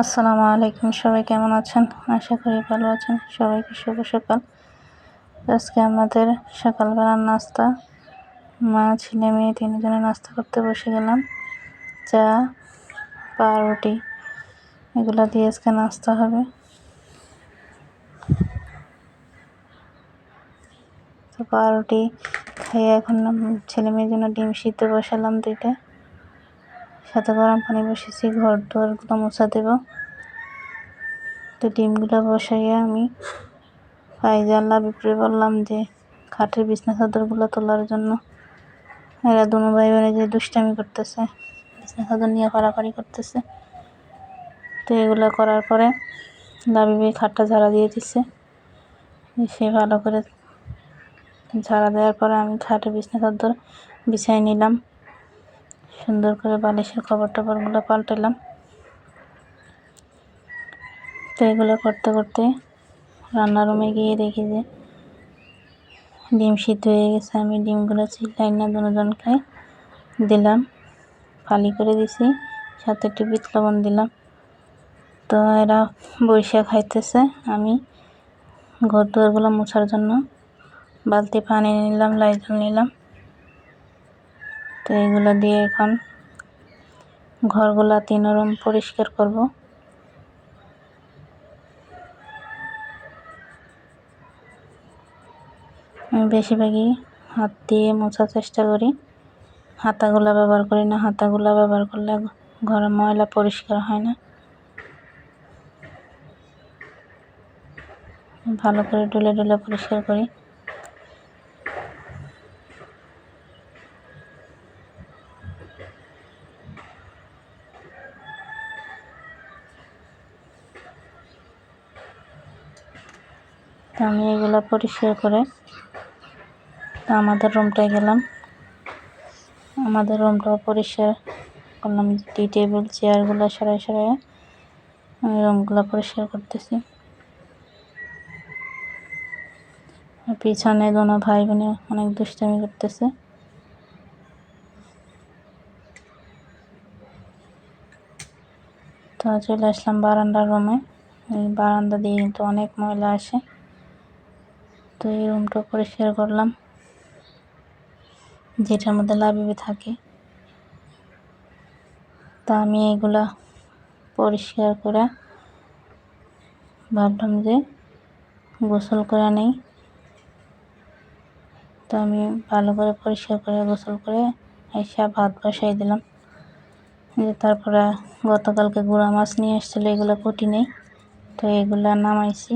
আসসালামু আলাইকুম, সবাই কেমন আছেন? আশা করি ভালো আছেন। সবাইকে শুভ সকাল। আজকে আমাদের সকালবেলার নাস্তা। মা, ছেলে, মেয়ে তিনজনে নাস্তা করতে বসে গেলাম। চা পাউরুটি এগুলো দিয়ে আজকে নাস্তা হবে। তো পাউরুটি খাইয়ে এখন ছেলে মেয়ের জন্য ডিম সিদ্ধ বসালাম দুইটা। সাথে গরম পানি বসেছি, ঘর দুয়ারগুলো মোছা দেব। তো ডিমগুলো বসাইয়ে আমি ফাইজাল্লা বিপরে বললাম যে, খাটের বিছনা চাদরগুলো তোলার জন্য। এরা দুনো ভাই বোনে যে দুষ্টামি করতেছে, বিছনা চাদর নিয়ে পাড়াপাড়ি করতেছে। তো এগুলো করার পরে লাবিবি খাটটা ঝাড়া দিয়ে দিচ্ছে সে ভালো করে ঝাড়া দেওয়ার পরে আমি খাটে বিছনা চাদর বিছাই নিলাম। সুন্দর করে বালিশের খবর টবরগুলো পাল্টালাম। তো এগুলো করতে করতে রান্নার রুমে গিয়ে দেখি যে ডিম সিদ্ধ হয়ে গেছে। আমি ডিমগুলো চিল্লাই না, দুজনকে দিলাম, ফালি করে দিছি, সাথে একটু বিট লবণ দিলাম। তো এরা বৈশা খাইতেছে। আমি ঘর দুয়ারগুলো মোছার জন্য বালতি পানি নিলাম লাইজল নিলাম। তো এগুলো দিয়ে এখন ঘরগুলা তিন রুম পরিষ্কার করব। বেশিরভাগই হাত দিয়ে মোছার চেষ্টা করি। হাতাগুলা ব্যবহার করি না, হাতাগুলা ব্যবহার করলে ঘরের ময়লা পরিষ্কার হয় না। ভালো করে ডুলে ডুলে পরিষ্কার করি। আমি এগুলো পরিষ্কার করে আমাদের রুমটায় গেলাম। আমাদের রুমটাও পরিষ্কার করলাম টি টেবিল চেয়ারগুলো সরাই সরাই আমি রুমগুলো পরিষ্কার করতেছি। পিছনে দোনো ভাই বোনে অনেক দুষ্টামি করতেছে। তো চলে আসলাম বারান্দার রুমে এই বারান্দা দিয়ে কিন্তু অনেক ময়লা আসে। তো এই রুমটা পরিষ্কার করলাম, যেটার মধ্যে লাভিবে থাকে। তা আমি এগুলা পরিষ্কার করে ভাবলাম যে গোসল করে নেই। তো আমি ভালো করে পরিষ্কার করে গোসল করে এসে ভাত বসাই দিলাম। যে তারপরে গতকালকে গুঁড়া মাছ নিয়ে এসেছিল এগুলো কুটি নেই। তো এগুলো নামাইছি।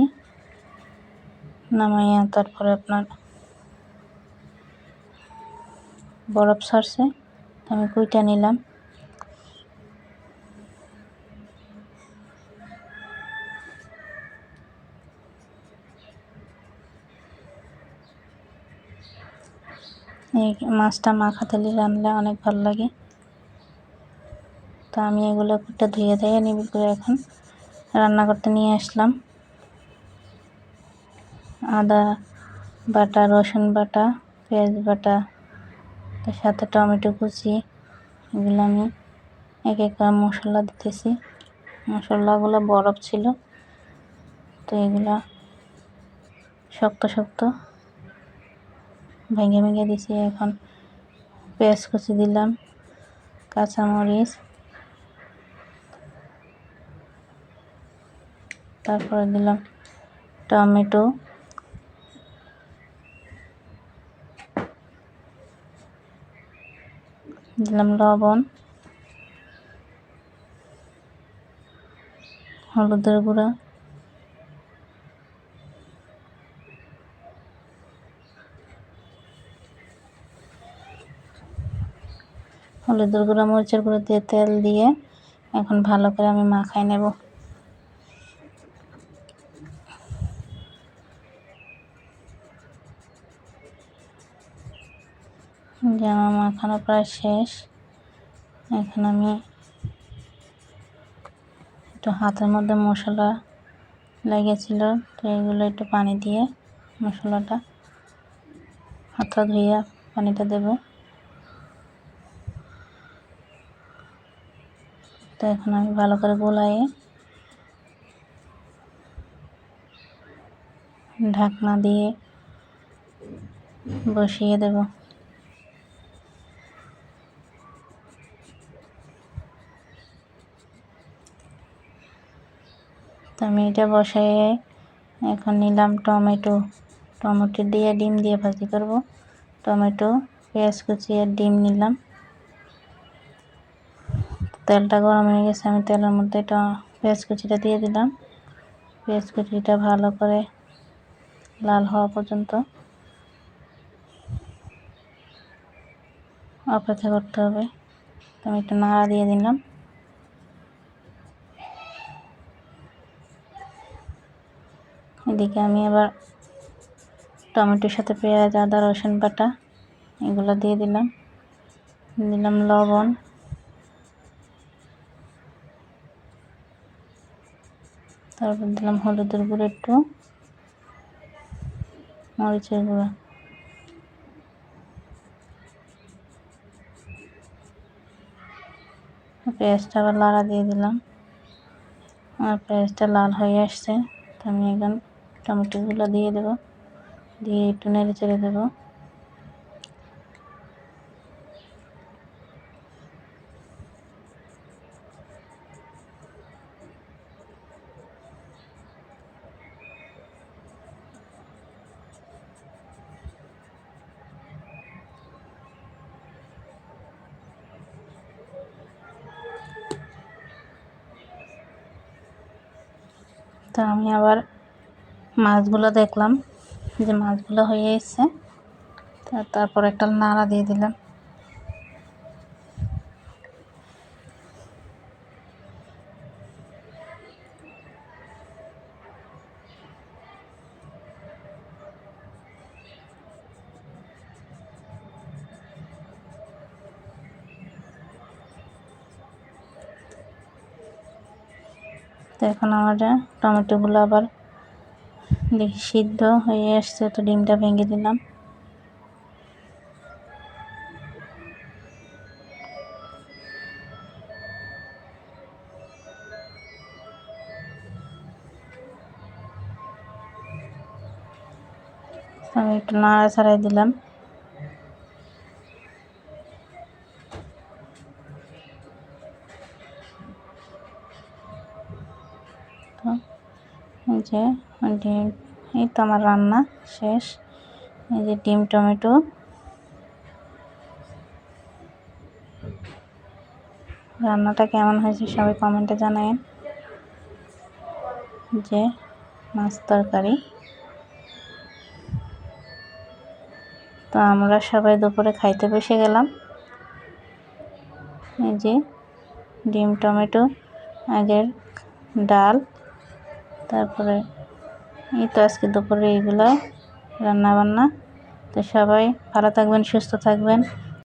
নামাইয়া তারপরে আপনার বরফ ছাড়ছে, আমি কুইটা নিলাম। এই মাছটা মাখা তেলে রানলে অনেক ভালো লাগে। তো আমি এগুলো একটা ধুয়ে ধুয়ে নিবি করে এখন। রান্না করতে নিয়ে আসলাম। আদা বাটা, রসুন বাটা, পেঁয়াজ বাটা, তার সাথে টমেটো কুচি এগুলো আমি এক এক মশলা দিতেছি। মশলাগুলো বরফ ছিল, তো এগুলো শক্ত শক্ত ভেঙে ভেঙে দিছি। এখন পেঁয়াজ কুচি দিলাম, কাঁচামরিচ, তারপরে দিলাম টমেটো। দিলাম লবণ, হলুদের গুঁড়া হলুদের গুঁড়া, মরিচের গুঁড়ো দিয়ে তেল দিয়ে এখন ভালো করে আমি মাখাই নেব। যে আমার মাখানো প্রায় শেষ। এখন আমি একটু হাতের মধ্যে মশলা লেগেছিল, তো এগুলো একটু পানি দিয়ে মশলাটা হাতটা ধুয়ে পানিটা দেব। তো এখন আমি ভালো করে গোলাই ঢাকনা দিয়ে বসিয়ে দেবো। তো আমি এটা বসাইয়ে এখন নিলাম টমেটো। টমেটো দিয়ে ডিম দিয়ে ভাজি করব। টমেটো, পেঁয়াজ কুচি আর ডিম নিলাম। তেলটা গরম হয়ে গেছে, আমি তেলের মধ্যে পেঁয়াজ কুচিটা দিয়ে দিলাম। পেঁয়াজ কুচিটা ভালো করে লাল হওয়া পর্যন্ত অপেক্ষা করতে হবে। আমি একটু নাড়া দিয়ে দিলাম। এদিকে আমি আবার টমেটোর সাথে পেঁয়াজ, আদা, রসুন বাটা এগুলো দিয়ে দিলাম। দিলাম লবণ। তারপর দিলাম হলুদের গুঁড়ো একটু, মরিচের গুঁড়ো। পেঁয়াজটা আবার লাড়া দিয়ে দিলাম। আমার পেঁয়াজটা লাল হয়ে আসছে, তো আমি এখন টমেটোগুলো দিয়ে দেবো। দিয়ে একটু নেড়ে চেড়ে দেবো। তো আমি আবার মাছগুলো দেখলাম, যে মাছগুলো হয়ে এসছে। তারপর একটা নাড়া দিয়ে দিলাম। তো এখন আমাদের টমেটোগুলো আবার দেখি সিদ্ধ হয়ে আসছে তো ডিমটা ভেঙে দিলাম। আমি একটু নাড়া ছাড়াই দিলাম। এই যে ডিম, এই তো আমার রান্না শেষ। এই যে ডিম, টমেটো। রান্নাটা কেমন হয়েছে সবাই কমেন্টে জানায়েন। যে, মাছ তরকারি। তো আমরা সবাই দুপুরে খাইতে বসে গেলাম। এই যে, ডিম, টমেটো, আগের ডাল। তারপরে এই তো আজকে দুপুরে এইগুলো রান্না বান্না তো সবাই ভালো থাকবেন সুস্থ থাকবেন।